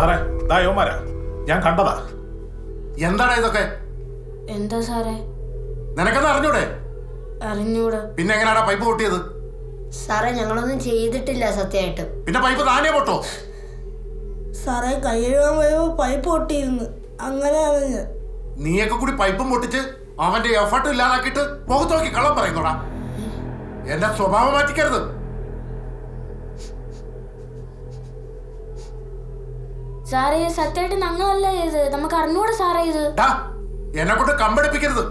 സാറേ ദാ യോമാരാ ഞാൻ കണ്ടതാ. എന്താണ് ഇതൊക്കെ? എന്താ സാറേ? നിനക്കെന്ന് അറിഞ്ഞൂടെ? അറിഞ്ഞൂടാ. പിന്നെ എങ്ങനെയാടാ പൈപ്പ് പൊട്ടിയത്? സാറേ ഞങ്ങളൊന്നും ചെയ്തിട്ടില്ല സത്യമായിട്ട്. പിന്നെ പൈപ്പ് താനേ പൊട്ടോ? സാറേ കൈ കഴുകാൻ പോയപ്പോ പൈപ്പ് പൊട്ടിയിരുന്നു. അങ്ങനെ ഞാൻ നീയൊക്കെ കൂടി പൈപ്പും പൊട്ടിച്ച് അവന്റെ എഫർട്ട് ഇല്ലാതാക്കിയിട്ട് മുഖത്ത് നോക്കി കള്ളം പറയുന്നോടാ. എന്റെ സ്വഭാവം മാറ്റിക്കരുത്. സാറേ സത്യമായിട്ട് ഞങ്ങളല്ല ഇത് നമുക്ക് അറിഞ്ഞൂടെ സാറേ ഇത്. എന്നെ കൊണ്ട് കമ്പടിപ്പിക്കരുത്.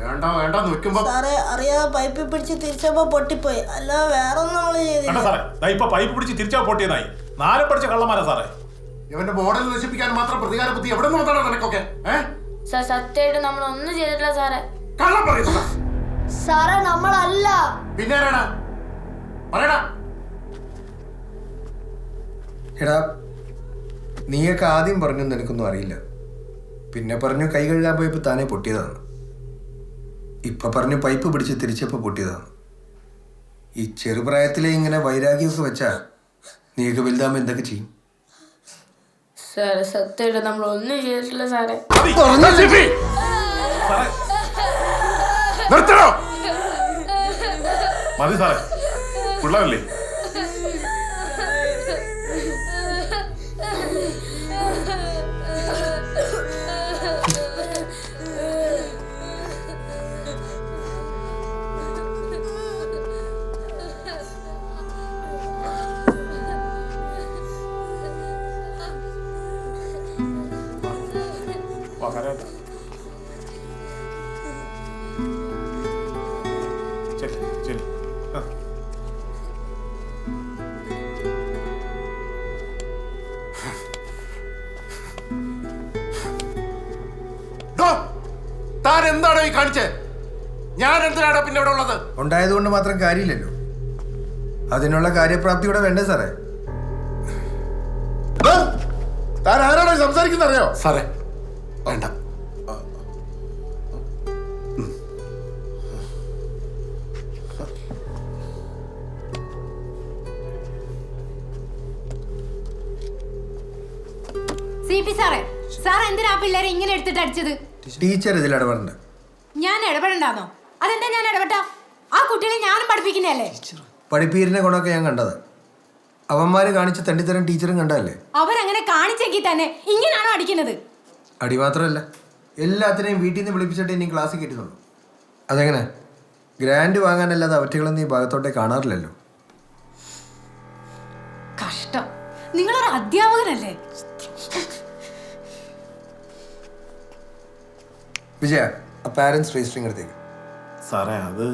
വേണ്ട വേണ്ട വെക്കുമ്പോ സാറേ അറിയാ പൈപ്പ് പിടിച്ച് തിരിച്ചപ്പോ പൊട്ടിപ്പോയി. അല്ല വേറെ ഒന്നും കണ്ട ചെയ്തില്ല സാറേ. ദാ ഇപ്പൊ പൈപ്പ് പിടിച്ച് തിരിച്ചാ പൊട്ടിയതായി. നാലും പഠിച്ച കള്ളമാരാ സാറേ. ഇവന്റെ മോഡൽ നശിപ്പിക്കാൻ മാത്രം പ്രതികാര ബുദ്ധി എവിടെ നിന്ന് വന്നാണ് നിനക്കൊക്കെ? സാർ സത്യമായിട്ട് നമ്മളൊന്നും ചെയ്തിട്ടില്ല സാറേ. കള്ളം പറയുന്നതാ സാറേ നമ്മളല്ല. പിന്നെ പറയടാ. എടാ നീയൊക്കെ ആദ്യം പറഞ്ഞു നിനക്കൊന്നും അറിയില്ല. പിന്നെ പറഞ്ഞു കൈ കഴുകാൻ പോയപ്പോൾ താനേ പൊട്ടിയതാണ്. ഇപ്പം പറഞ്ഞു പൈപ്പ് പിടിച്ച് തിരിച്ചപ്പോൾ പൊട്ടിയതാണ്. ഈ ചെറുപ്രായത്തിലെ ഇങ്ങനെ വൈരാഗ്യമൊക്കെ വെച്ചാ നീയൊക്കെ വലുതാകുമ്പോൾ എന്തൊക്കെ ചെയ്യും? സാറേ സത്യമായിട്ട് നമ്മളൊന്നും ചെയ്തിട്ടില്ല സാറേ. നിർത്തണോ? മതി സാറേ. പിള്ളേരല്ലേ? താൻ എന്താണോ ഈ കാണിച്ചേ? ഞാൻ എന്തിനാണോ പിന്നെ ഇവിടെ ഉള്ളത്? ഉണ്ടായതുകൊണ്ട് മാത്രം കാര്യമില്ലല്ലോ. അതിനുള്ള കാര്യപ്രാപ്തി ഇവിടെ വേണ്ടേ സാറേ? താൻ ആരാണോ സംസാരിക്കുന്നത് അറിയോ? സാറേ വേണ്ട. സി പി സാറേ സാർ എന്തിനാ പിള്ളേരെ ഇങ്ങനെ എടുത്തിട്ട് അടിച്ചത്? ടീച്ചർ. ഇതിൽ ഇടപെടണ്ട. ഞാൻ ഇടപെടണ്ടാന്നോ? അതെന്താ ഞാൻ ഇടപെട്ടാ? ആ കുട്ടികളെ ഞാനും പഠിപ്പിക്കുന്നതല്ലേ? പഠിപ്പീരിനെ കൊണ്ടൊക്കെ ഞാൻ കണ്ടത്. അവന്മാര് കാണിച്ച തണ്ടിത്തരം ടീച്ചറും കണ്ടല്ലേ അവരങ്ങനെ കാണിച്ചെങ്കിൽ തന്നെ ഇങ്ങനെയാണോ അടിക്കുന്നത്? അടി മാത്രമല്ല എല്ലാത്തിനെയും വീട്ടിൽ നിന്ന് വിളിപ്പിച്ചിട്ട് ഇനി ക്ലാസ്സിൽ കയറ്റുന്നുള്ളൂ. അതെങ്ങനെ? ഗ്രാൻഡ് വാങ്ങാനല്ലാതെ അവറ്റകളൊന്നും ഈ ഭാഗത്തോട്ടേ കാണാറില്ലല്ലോ. കഷ്ടം. നിങ്ങളൊരു അധ്യാപകനല്ലേ? വിജയ ആ പാരൻസ് രജിസ്റ്ററിംഗ് എടുത്തേക്ക്. സാറേ അത്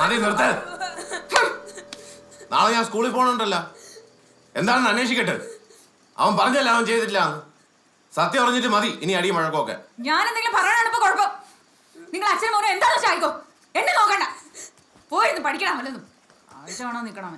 മതി നിർത്ത്. നാളെ ഞാൻ സ്കൂളിൽ പോകണുണ്ടല്ലോ എന്താണെന്ന് അന്വേഷിക്കട്ടെ. അവൻ പറഞ്ഞല്ല അവൻ ചെയ്തിട്ടില്ല സത്യം പറഞ്ഞിട്ട് മതി ഇനി അടി മഴക്കൊക്കെ ഞാൻ എന്തെങ്കിലും പറയാനാണ് ഇപ്പൊ കുഴപ്പം. നിങ്ങൾ അച്ഛനും മോനും എന്താണെന്ന് വെച്ചാൽ ആയിക്കോ. എന്നെ നോക്കണ്ട. പോയിരുന്നു പഠിക്കണം വല്ലതും ആഴ്ച വേണോ നിൽക്കണം